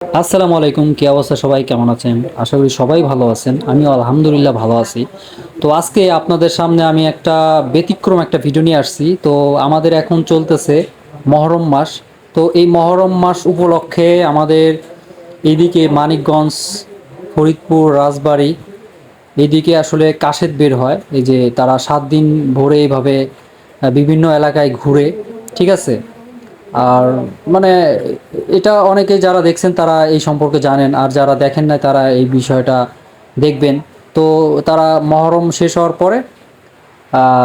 আসসালামু আলাইকুম, কি অবস্থা সবাই? কেমন আছেন? আশা করি সবাই ভালো আছেন। আমিও আলহামদুলিল্লাহ ভালো আছি। তো আজকে আপনাদের সামনে আমি একটা ব্যতিক্রম একটা ভিডিও নিয়ে আসছি। তো আমাদের এখন চলতেছে মহরম মাস। তো এই মহরম মাস উপলক্ষে আমাদের এইদিকে মানিকগঞ্জ, ফরিদপুর, রাজবাড়ি এইদিকে আসলে কাশেদ বের হয়। এই যে তারা সাত দিন ভোরে এইভাবে বিভিন্ন এলাকায় ঘুরে, ঠিক আছে? আর মানে এটা অনেকে যারা দেখছেন তারা এই সম্পর্কে জানেন, আর যারা দেখেন না তারা এই বিষয়টা দেখবেন। তো তারা মহরম শেষ হওয়ার পরে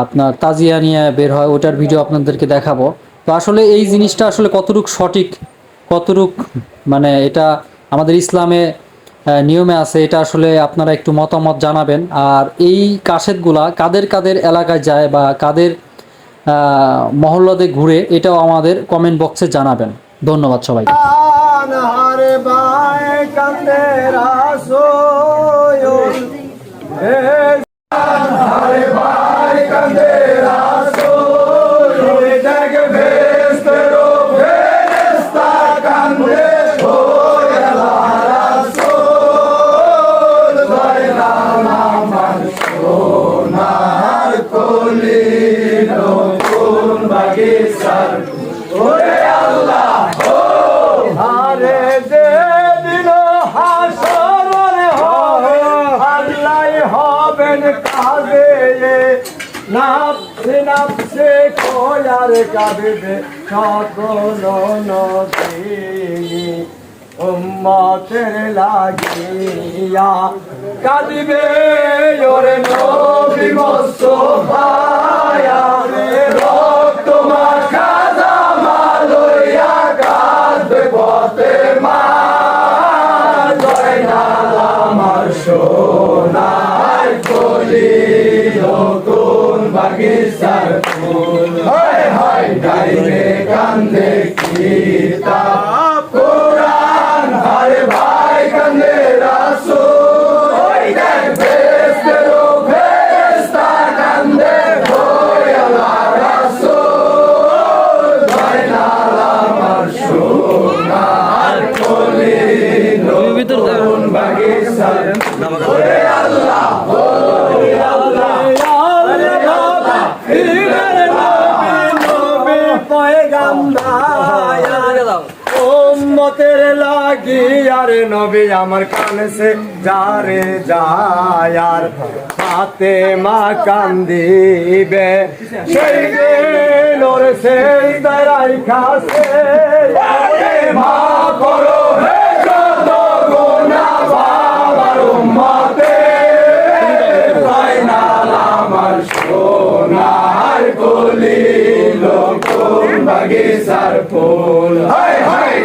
আপনার তাজিয়া নিয়ে বের হয়, ওটার ভিডিও আপনাদেরকে দেখাবো। তো আসলে এই জিনিসটা আসলে কতটুক সঠিক, কতটুক মানে এটা আমাদের ইসলামে নিয়মে আছে, এটা আসলে আপনারা একটু মতামত জানাবেন। আর এই কাশেদগুলা কাদের কাদের এলাকায় যায় বা কাদের মহল্লাতে ঘুরে, এটাও আমাদের কমেন্ট বক্সে জানাবেন। ধন্যবাদ সবাই বাই কান্দে কয়ার কাঁদবে সকল নদী উম্মতের লাগিয়া কাঁদবে ওরে নবী মোস্তফায়া। রক্ত মাখা জামা কলি, নতুন বাগিচার ফুল। গাইবে কান্দে কিতাব লাগি আর নবী আমার কানসে যারে যায় আর হাতে মা কান্দিবে। সেই দিন ওর সেই দাঁড়াই খাসে। মা করো হে যত ফুল। হাই হাই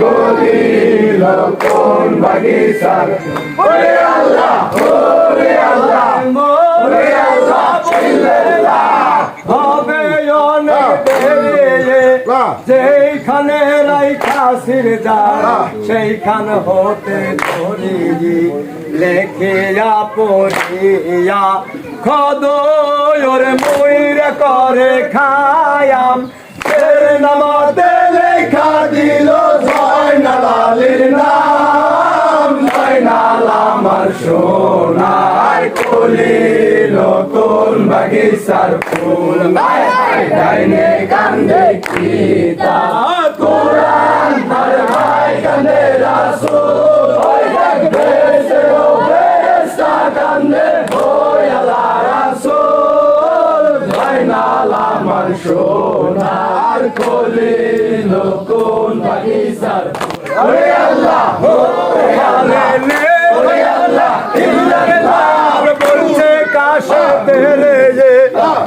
কলি লোকন বাগিচার ওরে আল্লাহ ওরে আল্লাহ ওরে আল্লাহ চিল্লাল্লাহ হবে অনেক দেরি যেখানে রাইখাসির যা সেইখান হতে ধরি। লেখিয়া পড়িয়া খদর ময়ূর করে খায়াম। এর নামাতে লেখা দিল জয় নালালির নাম। জয় নাল আমার সোনার কলি নতুন বাগিচার ফুল। ডাইনে কান্দে কোরআন নতুন বাগিচার। ওরে আল্লাহ ওরে আল্লাহ ওরে আল্লাহ। ইল্লাল্লাহ বলছে কাশে তেরে যে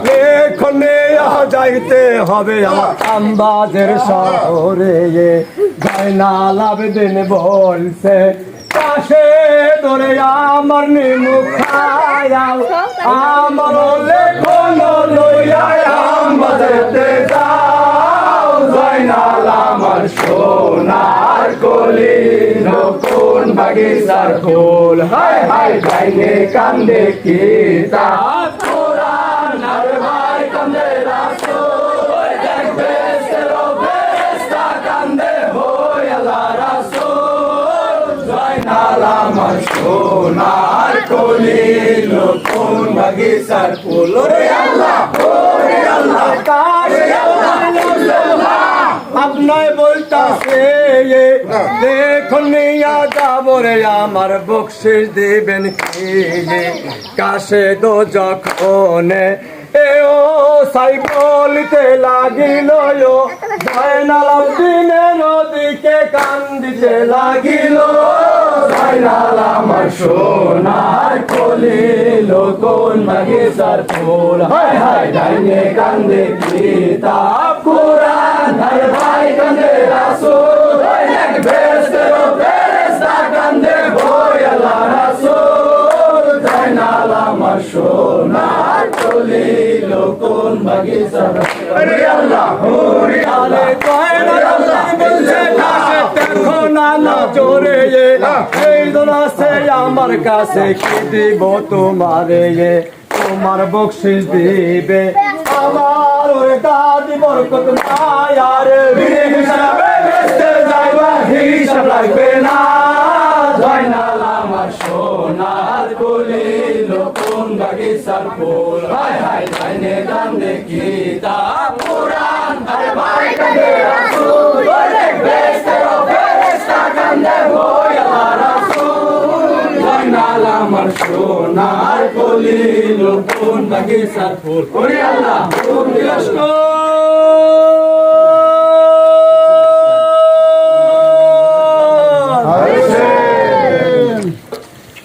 লেখনে যাইতে হবে আমার আম্বাজের শহরে জয়নাল আবেদিন বলছে কাশে ধরে আমার নিমুখায়াও আমার লেখন লইয়া আম্বাজেতে ফেরেশতা কান্দে হই আল্লাহ রাসূল। জয়নাল আমার সোনার কলি নতুন বাগিচার ফুল আল্লাহ ওরে আল্লাহ ওরে আল্লাহ আপনায় বলতাছে দেখুন নিয়া আমার বকশিস দিবেন কি? কাশে দো যখন এ ও সাই বলিতে লাগিল জয়নাল দিনের নদীকে কান্দিতে লাগিল জয়নাল আমার সোনার কলি লোকন বাগিচার ফুল। হায় হায় ডাইনে কান্দে কিতাব কোরআন আর ভাই সোনার কলি লোকন বাগিচার আরে আল্লাহ ওরে আল্লাহ বলছে দেখো না না জোরে এই দোল আমার কাছে কি দিব তোমারে তোমার বকশিস দিবে। আমার ওরে দাদি বরকত নাই আর। হিসাব লাগবে না। সোনার কলি লোকন বাগিচার ফুল? হায় হায় জানে কান্দে কিতাব কোরআন আরে ভাই কান্দে রাসূল বেচতে ও ফেরেশতা কান্দে আল্লাহ রাসূল জয়নাল আমার সোনার কলি লোকন বাগিচার ফুল? ওরে আল্লাহ ভাই Wala